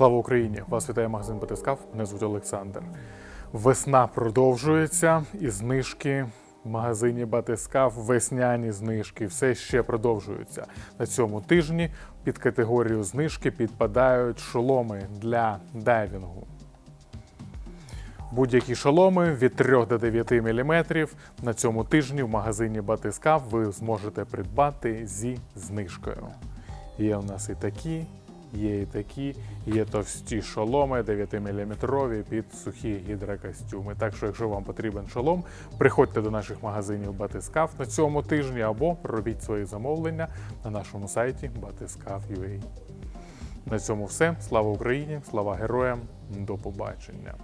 Слава Україні! Вас вітає магазин Батискав. Мене звуть Олександр. Весна продовжується і знижки в магазині Батискав, весняні знижки, все ще продовжуються. На цьому тижні під категорію знижки підпадають шоломи для дайвінгу. Будь-які шоломи від 3 до 9 мм на цьому тижні в магазині Батискав ви зможете придбати зі знижкою. Є у нас і такі, є і такі, є товсті шоломи 9-мм під сухі гідрокостюми. Так що, якщо вам потрібен шолом, приходьте до наших магазинів Батискав на цьому тижні або робіть свої замовлення на нашому сайті batiscaf.ua. На цьому все. Слава Україні! Слава героям! До побачення!